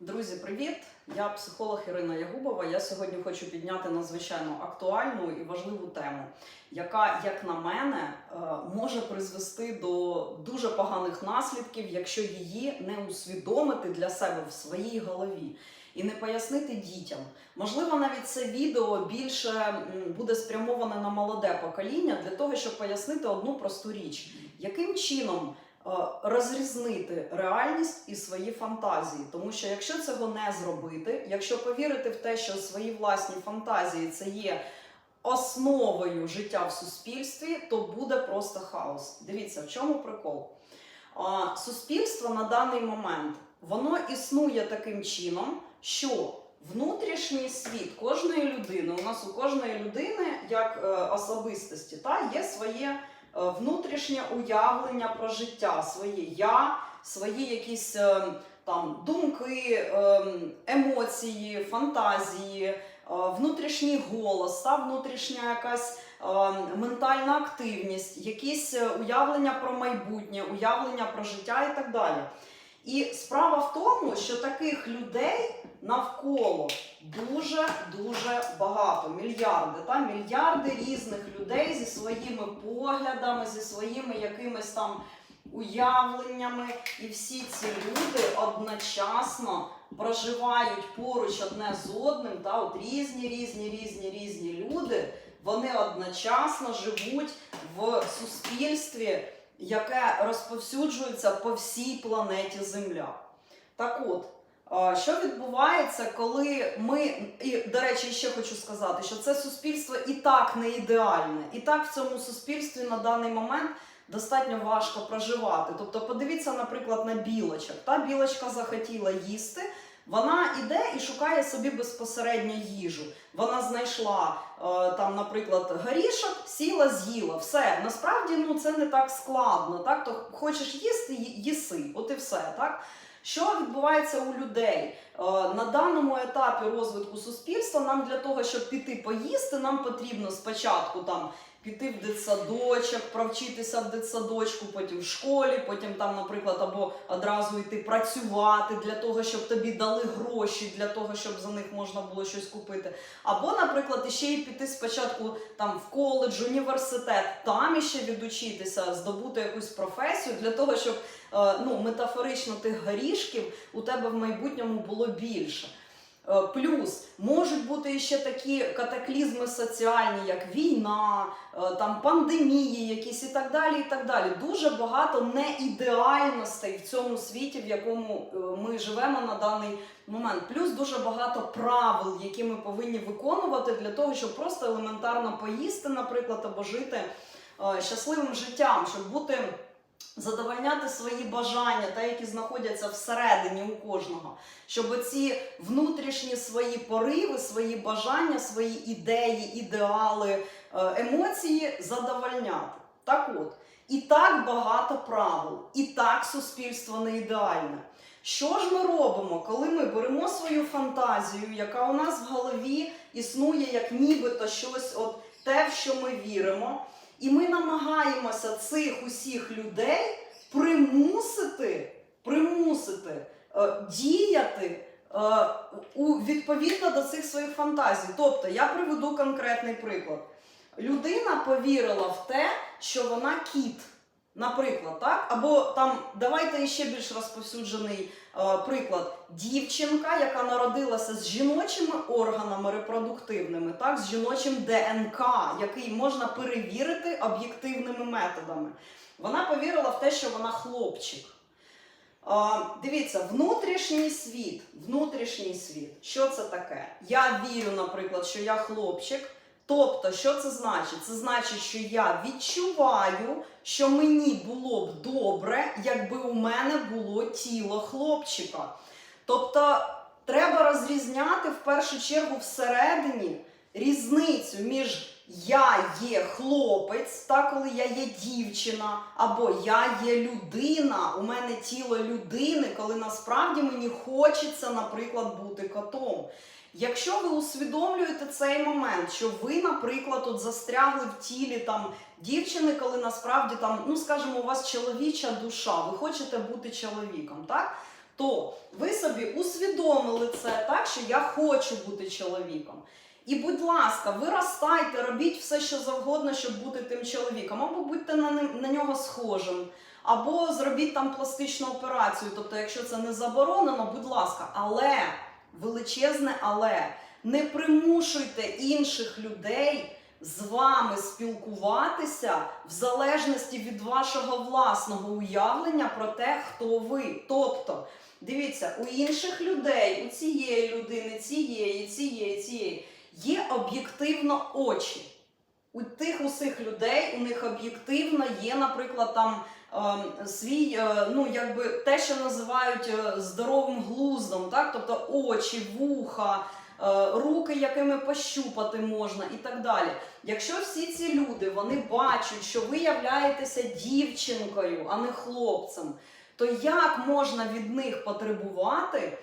Друзі, привіт! Я психолог Ірина Ягубова. Я сьогодні хочу підняти надзвичайно актуальну і важливу тему, яка, як на мене, е, може призвести до дуже поганих наслідків, якщо її не усвідомити для себе в своїй голові і не пояснити дітям. Можливо, навіть це відео більше буде спрямоване на молоде покоління для того, щоб пояснити одну просту річ, яким чином розрізнити реальність і свої фантазії. Тому що якщо цього не зробити, якщо повірити в те, що свої власні фантазії це є основою життя в суспільстві, то буде просто хаос. Дивіться, в чому прикол? Суспільство на даний момент воно існує таким чином, що внутрішній світ кожної людини, у нас у кожної людини, як е, особистості, та, є своє е, внутрішнє уявлення про життя, своє я, свої якісь е, там думки, е, емоції, фантазії, е, внутрішній голос, та внутрішня якась е, ментальна активність, якісь е, уявлення про майбутнє, уявлення про життя і так далі. І справа в тому, що таких людей навколо дуже багато, мільярди, та мільярди різних людей зі своїми поглядами, зі своїми якимись там уявленнями. І всі ці люди одночасно проживають поруч одне з одним, та от різні, різні, різні, різні люди. Вони одночасно живуть в суспільстві, яке розповсюджується по всій планеті Земля. Так от, що відбувається, коли ми, і до речі, ще хочу сказати, що це суспільство і так не ідеальне, і так в цьому суспільстві на даний момент достатньо важко проживати. Тобто, подивіться, наприклад, на білочок. Та білочка захотіла їсти. Вона іде і шукає собі безпосередньо їжу. Вона знайшла е, там, наприклад, горішок, сіла, з'їла. Все насправді ну це не так складно. Так, то хочеш їсти, їси. От і все. Так що відбувається у людей Е, на даному етапі розвитку суспільства? Нам для того, щоб піти поїсти, нам потрібно спочатку там. Піти в дитсадочок, провчитися в дитсадочку, потім в школі, потім там, наприклад, або одразу йти працювати для того, щоб тобі дали гроші, для того, щоб за них можна було щось купити. Або, наприклад, іще й піти спочатку там в коледж, університет, там іще відучитися, здобути якусь професію для того, щоб е, ну, метафорично тих горішків у тебе в майбутньому було більше. Е, Плюс можуть бути ще такі катаклізми соціальні, як війна, е, там пандемії, якісь і так далі. і так далі. Дуже багато неідеальностей в цьому світі, в якому е, ми живемо на даний момент. Плюс дуже багато правил, які ми повинні виконувати для того, щоб просто елементарно поїсти, наприклад, або жити щасливим життям, щоб бути. Задовольняти свої бажання, та які знаходяться всередині у кожного, щоб ці внутрішні свої пориви, свої бажання, свої ідеї, ідеали, е, емоції задовольняти. Так от, і так багато правил, і так суспільство не ідеальне. Що ж ми робимо, коли ми беремо свою фантазію, яка у нас в голові існує як нібито щось, от те, в що ми віримо, і ми намагаємося цих усіх людей примусити, примусити е, діяти е, у, відповідно до цих своїх фантазій. Тобто, я приведу конкретний приклад. Людина повірила в те, що вона кіт. Наприклад, так? Або там давайте ще більш розповсюджений е, приклад. Дівчинка, яка народилася з жіночими органами репродуктивними, так, з жіночим ДНК, який можна перевірити об'єктивними методами. Вона повірила в те, що вона хлопчик. А, дивіться, внутрішній світ, внутрішній світ. Що це таке? Я вірю, наприклад, що я хлопчик. Тобто, що це значить? Це значить, що я відчуваю, що мені було б добре, якби у мене було тіло хлопчика. Тобто, треба розрізняти в першу чергу всередині різницю між я є хлопець, та коли я є дівчина, або я є людина, у мене тіло людини, коли насправді мені хочеться, наприклад, бути котом. Якщо ви усвідомлюєте цей момент, що ви, наприклад, от застрягли в тілі там дівчини, коли насправді там, ну скажімо, у вас чоловіча душа, ви хочете бути чоловіком, так? то ви собі усвідомили це так, що я хочу бути чоловіком. І, будь ласка, виростайте, робіть все, що завгодно, щоб бути тим чоловіком, або будьте на, на нього схожим, або зробіть там пластичну операцію. Тобто, якщо це не заборонено, будь ласка, але величезне але не примушуйте інших людей з вами спілкуватися в залежності від вашого власного уявлення про те, хто ви. Тобто, дивіться, у інших людей, у цієї людини, цієї, цієї, цієї, є об'єктивно очі. У тих усіх людей у них об'єктивно є, наприклад, там свій, е, ну якби те, що називають е, здоровим глуздом, так? тобто очі, вуха, е, руки, якими пощупати можна і так далі. Якщо всі ці люди вони бачать, що ви являєтеся дівчинкою, а не хлопцем, то як можна від них потребувати?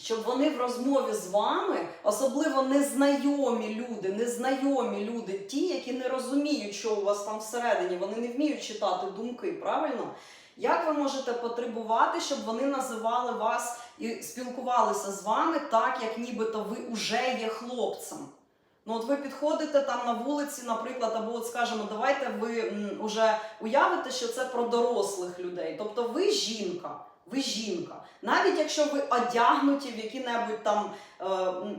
Щоб вони в розмові з вами, особливо незнайомі люди, незнайомі люди, ті, які не розуміють, що у вас там всередині, вони не вміють читати думки, правильно? Як ви можете потребувати, щоб вони називали вас і спілкувалися з вами так, як нібито ви вже є хлопцем? Ну, от ви підходите там на вулиці, наприклад, або от скажемо, давайте ви м, уже уявите, що це про дорослих людей. Тобто ви жінка, ви жінка. Навіть якщо ви одягнуті в який-небудь там е,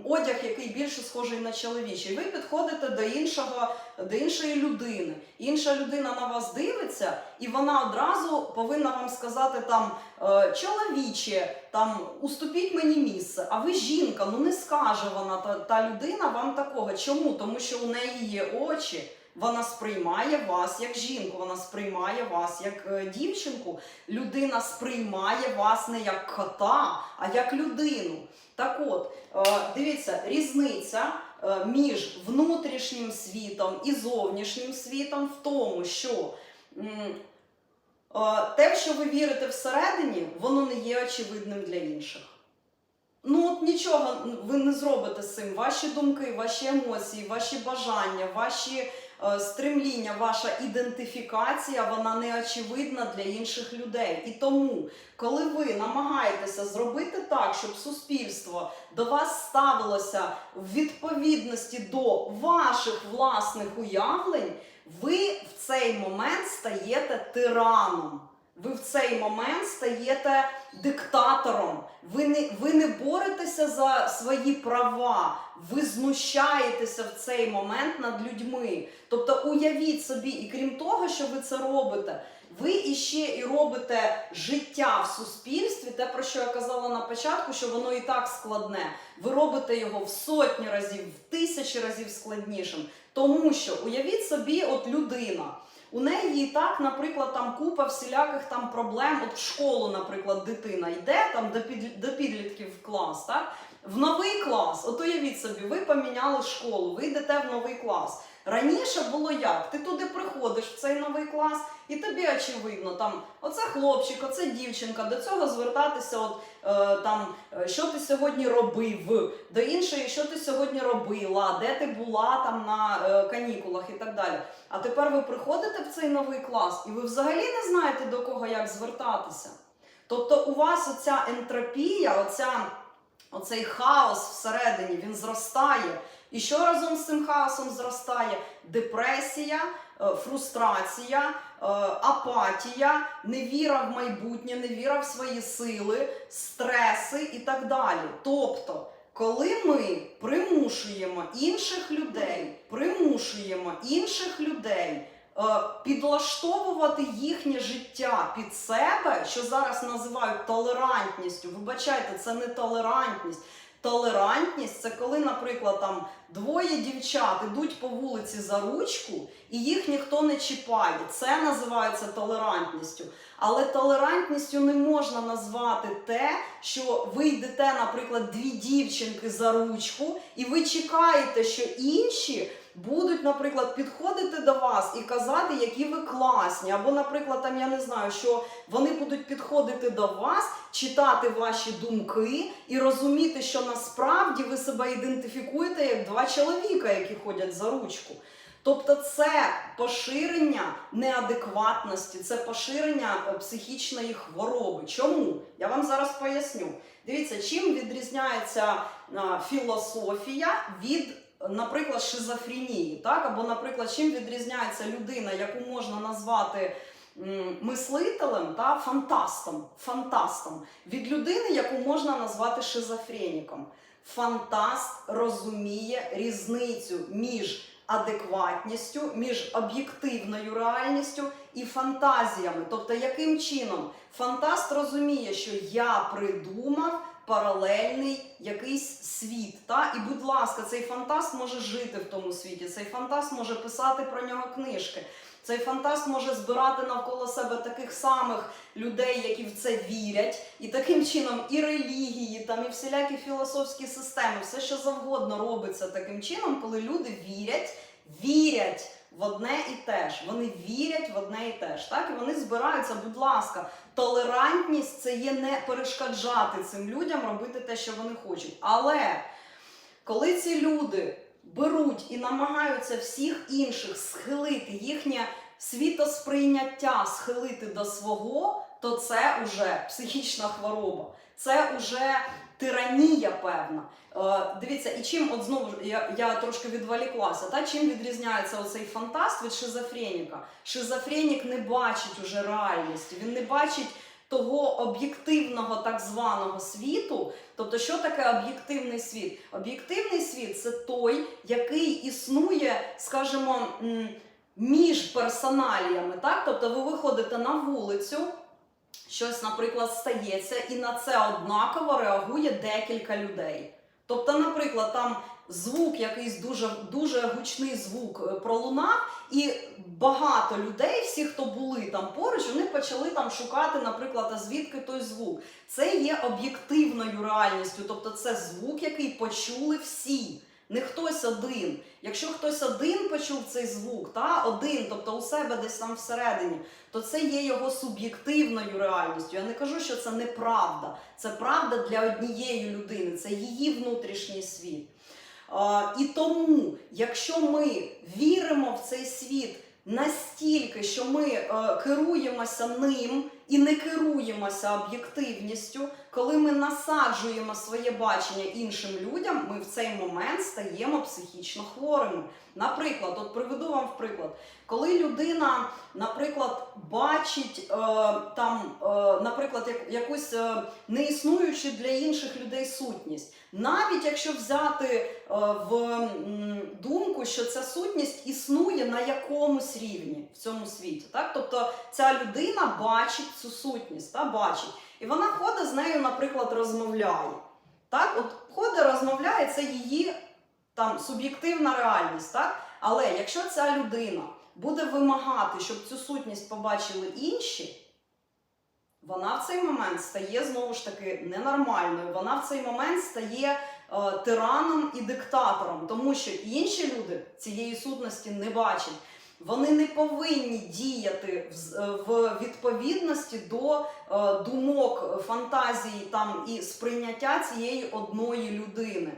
одяг, який більше схожий на чоловічий, ви підходите до іншого, до іншої людини. Інша людина на вас дивиться, і вона одразу повинна вам сказати там е, чоловіче, там уступіть мені місце. А ви жінка, ну не скаже вона та, та людина вам такого. Чому? Тому що у неї є очі. Вона сприймає вас як жінку, вона сприймає вас як е, дівчинку. Людина сприймає вас не як кота, а як людину. Так от, е, дивіться, різниця е, між внутрішнім світом і зовнішнім світом в тому, що те, що ви вірите всередині, воно не є очевидним для інших. Ну от нічого ви не зробите з цим. Ваші думки, ваші емоції, ваші бажання, ваші стремління, ваша ідентифікація, вона не очевидна для інших людей. І тому, коли ви намагаєтеся зробити так, щоб суспільство до вас ставилося в відповідності до ваших власних уявлень, ви в цей момент стаєте тираном. Ви в цей момент стаєте диктатором. Ви не, ви не боретеся за свої права, ви знущаєтеся в цей момент над людьми. Тобто уявіть собі, і крім того, що ви це робите, ви іще і робите життя в суспільстві, те, про що я казала на початку, що воно і так складне. Ви робите його в сотні разів, в тисячі разів складнішим. Тому що уявіть собі, от людина. У неї так, наприклад, там купа всіляких там проблем. От в школу, наприклад, дитина йде там до, під, до підлітків в клас, так? В новий клас, от уявіть собі, ви поміняли школу, ви йдете в новий клас. Раніше було як? Ти туди приходиш в цей новий клас, і тобі очевидно, там оце хлопчик, оце дівчинка, до цього звертатися, от е, там, е, що ти сьогодні робив, до іншої, що ти сьогодні робила, де ти була там на е, канікулах і так далі. А тепер ви приходите в цей новий клас, і ви взагалі не знаєте до кого як звертатися. Тобто у вас оця ентропія, оця, оцей хаос всередині, він зростає. І що разом з цим хаосом зростає? Депресія, е, фрустрація, е, апатія, невіра в майбутнє, невіра в свої сили, стреси і так далі. Тобто, коли ми примушуємо інших людей, примушуємо інших людей е, підлаштовувати їхнє життя під себе, що зараз називають толерантністю. Вибачайте, це не толерантність. Толерантність це коли, наприклад, там двоє дівчат ідуть по вулиці за ручку, і їх ніхто не чіпає. Це називається толерантністю. Але толерантністю не можна назвати те, що ви йдете, наприклад, дві дівчинки за ручку, і ви чекаєте, що інші будуть, наприклад, підходити до вас і казати, які ви класні. Або, наприклад, там я не знаю, що вони будуть підходити до вас, читати ваші думки і розуміти, що насправді ви себе ідентифікуєте як два чоловіка, які ходять за ручку. Тобто це поширення неадекватності, це поширення е, психічної хвороби. Чому? Я вам зараз поясню. Дивіться, чим відрізняється е, філософія від, наприклад, шизофренії, так? Або, наприклад, чим відрізняється людина, яку можна назвати мислителем та фантастом, фантастом від людини, яку можна назвати шизофреніком. Фантаст розуміє різницю між адекватністю, між об'єктивною реальністю і фантазіями. Тобто, яким чином фантаст розуміє, що я придумав паралельний якийсь світ. Та? І, будь ласка, цей фантаст може жити в тому світі, цей фантаст може писати про нього книжки. Цей фантаст може збирати навколо себе таких самих людей, які в це вірять, і таким чином і релігії, там і всілякі філософські системи, все що завгодно робиться таким чином, коли люди вірять, вірять в одне і те ж. Вони вірять в одне і те ж. Так і вони збираються, будь ласка, толерантність це є не перешкоджати цим людям робити те, що вони хочуть. Але коли ці люди беруть і намагаються всіх інших схилити їхнє світосприйняття, схилити до свого, то це вже психічна хвороба, це вже тиранія певна. Е, дивіться, і чим от знову я, я трошки відволіклася, та чим відрізняється оцей фантаст від шизофреніка? Шизофренік не бачить уже реальності, він не бачить того об'єктивного так званого світу. Тобто, що таке об'єктивний світ? Об'єктивний світ це той, який існує, скажімо, між персоналіями. Так? Тобто ви виходите на вулицю, щось, наприклад, стається, і на це однаково реагує декілька людей. Тобто, наприклад, там звук, якийсь дуже, дуже гучний звук е, пролунав, і багато людей, всі, хто були там поруч, вони почали там шукати, наприклад, а звідки той звук. Це є об'єктивною реальністю, тобто це звук, який почули всі. Не хтось один. Якщо хтось один почув цей звук, та один, тобто у себе десь там всередині, то це є його суб'єктивною реальністю. Я не кажу, що це неправда. Це правда для однієї людини, це її внутрішній світ. А, і тому, якщо ми віримо в цей світ настільки, що ми е, керуємося ним і не керуємося об'єктивністю, коли ми насаджуємо своє бачення іншим людям, ми в цей момент стаємо психічно хворими. Наприклад, от приведу вам в приклад, коли людина, наприклад, бачить е, там, е, наприклад, як, якусь е, неіснуючу для інших людей сутність, навіть якщо взяти е, в м, думку, що ця сутність існує на якомусь рівні в цьому світі, так? Тобто ця людина бачить цю сутність, та бачить, і вона ходить з нею, наприклад, розмовляє. Так, от ходить, розмовляє, це її там суб'єктивна реальність, так? Але якщо ця людина буде вимагати, щоб цю сутність побачили інші, вона в цей момент стає знову ж таки ненормальною. Вона в цей момент стає е, тираном і диктатором, тому що інші люди цієї сутності не бачать. Вони не повинні діяти в, е, відповідності до е, думок, фантазії там і сприйняття цієї одної людини.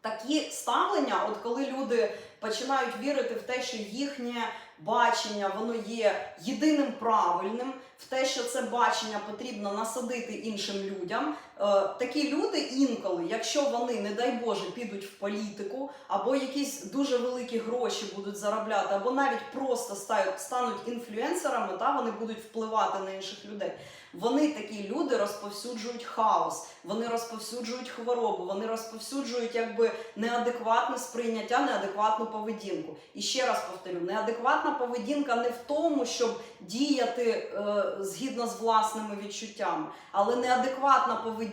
Такі ставлення, от коли люди починають вірити в те, що їхнє бачення воно є єдиним правильним, в те, що це бачення потрібно насадити іншим людям. Е, такі люди інколи, якщо вони, не дай Боже, підуть в політику, або якісь дуже великі гроші будуть заробляти, або навіть просто стануть інфлюенсерами, та вони будуть впливати на інших людей. Вони такі люди розповсюджують хаос, вони розповсюджують хворобу, вони розповсюджують якби неадекватне сприйняття, неадекватну поведінку. І ще раз повторю: неадекватна поведінка не в тому, щоб діяти е, згідно з власними відчуттями, але неадекватна поведінка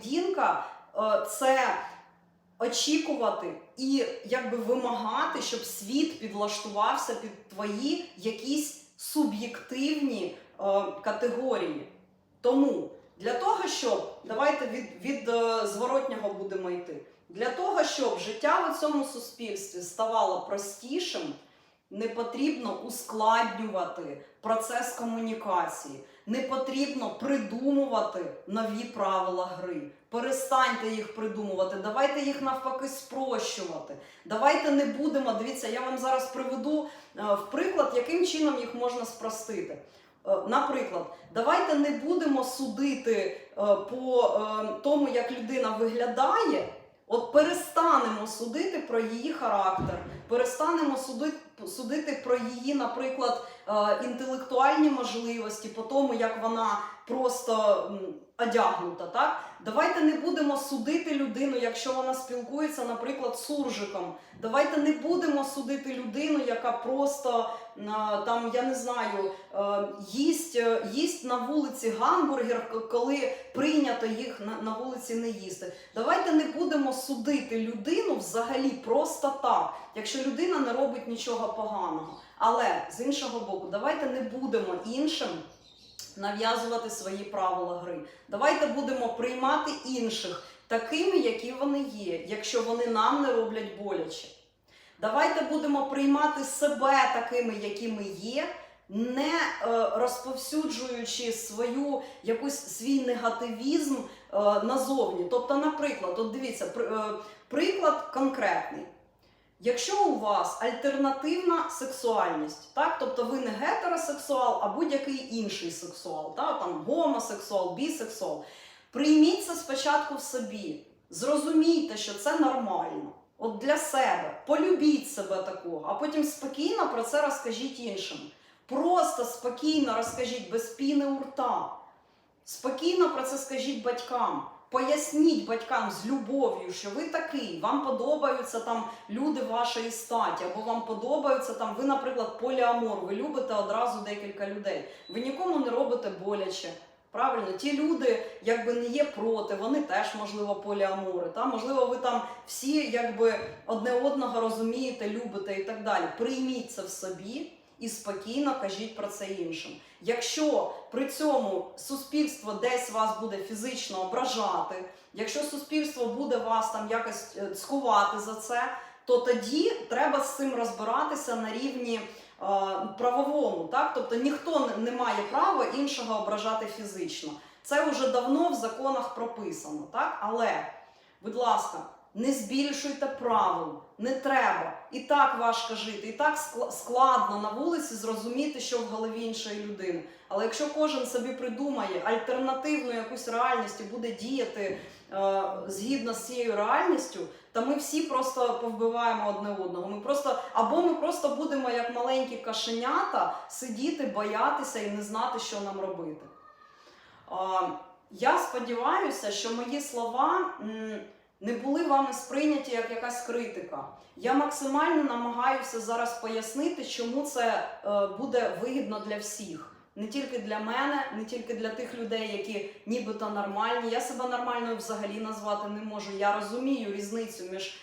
е, це очікувати і якби вимагати, щоб світ підлаштувався під твої якісь суб'єктивні е, категорії. Тому для того, щоб давайте від, від е, зворотнього будемо йти. Для того, щоб життя в цьому суспільстві ставало простішим, не потрібно ускладнювати процес комунікації. Не потрібно придумувати нові правила гри. Перестаньте їх придумувати, давайте їх навпаки спрощувати. Давайте не будемо. Дивіться, я вам зараз приведу е, в приклад, яким чином їх можна спростити. Е, Наприклад, давайте не будемо судити е, по тому, як людина виглядає. От перестанемо судити про її характер, перестанемо судити, судити про її, наприклад, інтелектуальні можливості, по тому, як вона просто одягнута. Так? Давайте не будемо судити людину, якщо вона спілкується, наприклад, з суржиком. Давайте не будемо судити людину, яка просто е, там, я не знаю, е, їсть, е, їсть на вулиці гамбургер, коли прийнято їх на, на вулиці не їсти. Давайте не будемо судити людину взагалі просто так, якщо людина не робить нічого поганого. Але з іншого боку, давайте не будемо іншим нав'язувати свої правила гри. Давайте будемо приймати інших такими, які вони є, якщо вони нам не роблять боляче. Давайте будемо приймати себе такими, якими є, не е, розповсюджуючи свою якусь свій негативізм е, назовні. Тобто, наприклад, от дивіться, е, приклад конкретний. Якщо у вас альтернативна сексуальність, так, тобто ви не гетеросексуал, а будь-який інший сексуал, так, там гомосексуал, бісексуал, прийміть це спочатку в собі, зрозумійте, що це нормально. От для себе, полюбіть себе такого, а потім спокійно про це розкажіть іншим. Просто спокійно розкажіть без піни у рта. Спокійно про це скажіть батькам. Поясніть батькам з любов'ю, що ви такий, вам подобаються там люди вашої статі, або вам подобаються там, ви, наприклад, поліамор, ви любите одразу декілька людей. Ви нікому не робите боляче. Правильно, ті люди якби не є проти, вони теж, можливо, поліамори. Та? Можливо, ви там всі якби одне одного розумієте, любите і так далі. Прийміть це в собі і спокійно кажіть про це іншим. Якщо при цьому суспільство десь вас буде фізично ображати, якщо суспільство буде вас там якось е, цькувати за це, то тоді треба з цим розбиратися на рівні е, правовому. Так? Тобто ніхто не має права іншого ображати фізично. Це вже давно в законах прописано, так? Але, будь ласка, не збільшуйте правил, не треба. І так важко жити, і так складно на вулиці зрозуміти, що в голові іншої людини. Але якщо кожен собі придумає альтернативну якусь реальність і буде діяти е, згідно з цією реальністю, то ми всі просто повбиваємо одне одного. Ми просто або ми просто будемо як маленькі кашенята сидіти, боятися і не знати, що нам робити. А, Я сподіваюся, що мої слова м, не були вами сприйняті як якась критика. Я максимально намагаюся зараз пояснити, чому це е, буде вигідно для всіх. Не тільки для мене, не тільки для тих людей, які нібито нормальні. Я себе нормальною взагалі назвати не можу. Я розумію різницю між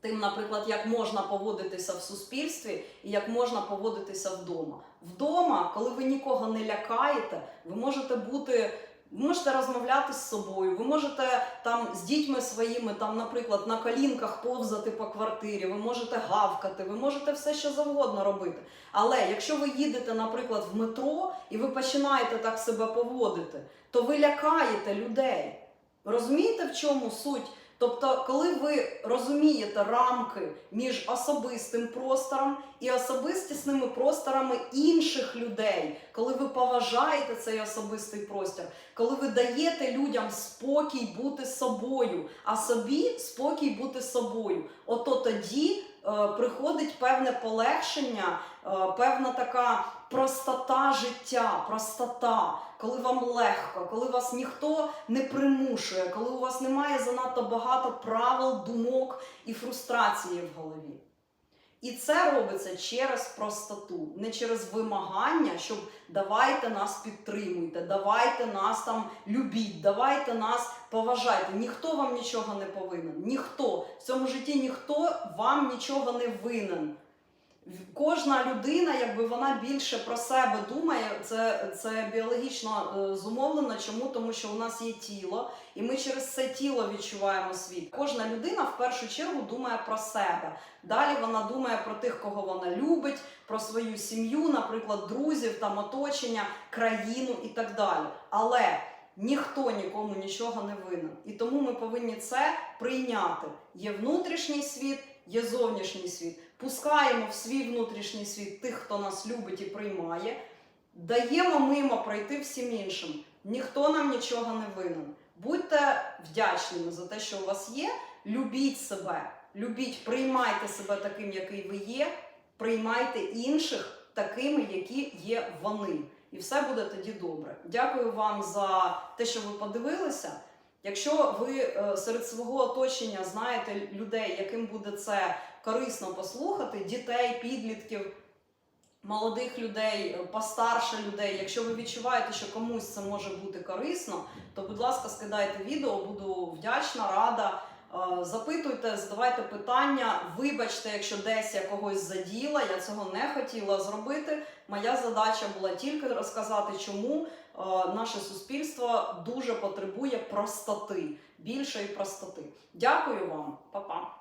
тим, наприклад, як можна поводитися в суспільстві і як можна поводитися вдома. Вдома, коли ви нікого не лякаєте, ви можете бути. Ви можете розмовляти з собою, ви можете там з дітьми своїми, там, наприклад, на колінках повзати по квартирі, ви можете гавкати, ви можете все що завгодно робити. Але якщо ви їдете, наприклад, в метро і ви починаєте так себе поводити, то ви лякаєте людей. Розумієте, в чому суть? Тобто, коли ви розумієте рамки між особистим простором і особистісними просторами інших людей, коли ви поважаєте цей особистий простір, коли ви даєте людям спокій бути собою, а собі спокій бути собою, ото тоді приходить певне полегшення, е, певна така простота життя, простота, коли вам легко, коли вас ніхто не примушує, коли у вас немає занадто багато правил, думок і фрустрації в голові. І це робиться через простоту, не через вимагання, щоб давайте нас підтримуйте, давайте нас там любіть, давайте нас поважайте. Ніхто вам нічого не повинен. Ніхто в цьому житті ніхто вам нічого не винен. Кожна людина, якби вона більше про себе думає, це, це біологічно е, зумовлено. Чому? Тому що у нас є тіло, і ми через це тіло відчуваємо світ. Кожна людина в першу чергу думає про себе. Далі вона думає про тих, кого вона любить, про свою сім'ю, наприклад, друзів, там оточення, країну і так далі. Але ніхто нікому нічого не винен. І тому ми повинні це прийняти. Є внутрішній світ, є зовнішній світ. Пускаємо в свій внутрішній світ тих, хто нас любить і приймає. Даємо мимо пройти всім іншим. Ніхто нам нічого не винен. Будьте вдячними за те, що у вас є. Любіть себе, любіть, приймайте себе таким, який ви є, приймайте інших такими, які є вони. І все буде тоді добре. Дякую вам за те, що ви подивилися. Якщо ви е, серед свого оточення знаєте людей, яким буде це корисно послухати, дітей, підлітків, молодих людей, е, постарше людей. Якщо ви відчуваєте, що комусь це може бути корисно, то будь ласка, скидайте відео, буду вдячна, рада. Е, Запитуйте, задавайте питання. Вибачте, якщо десь я когось заділа, я цього не хотіла зробити. Моя задача була тільки розказати, чому е, наше суспільство дуже потребує простоти, більшої простоти. Дякую вам, Па-па.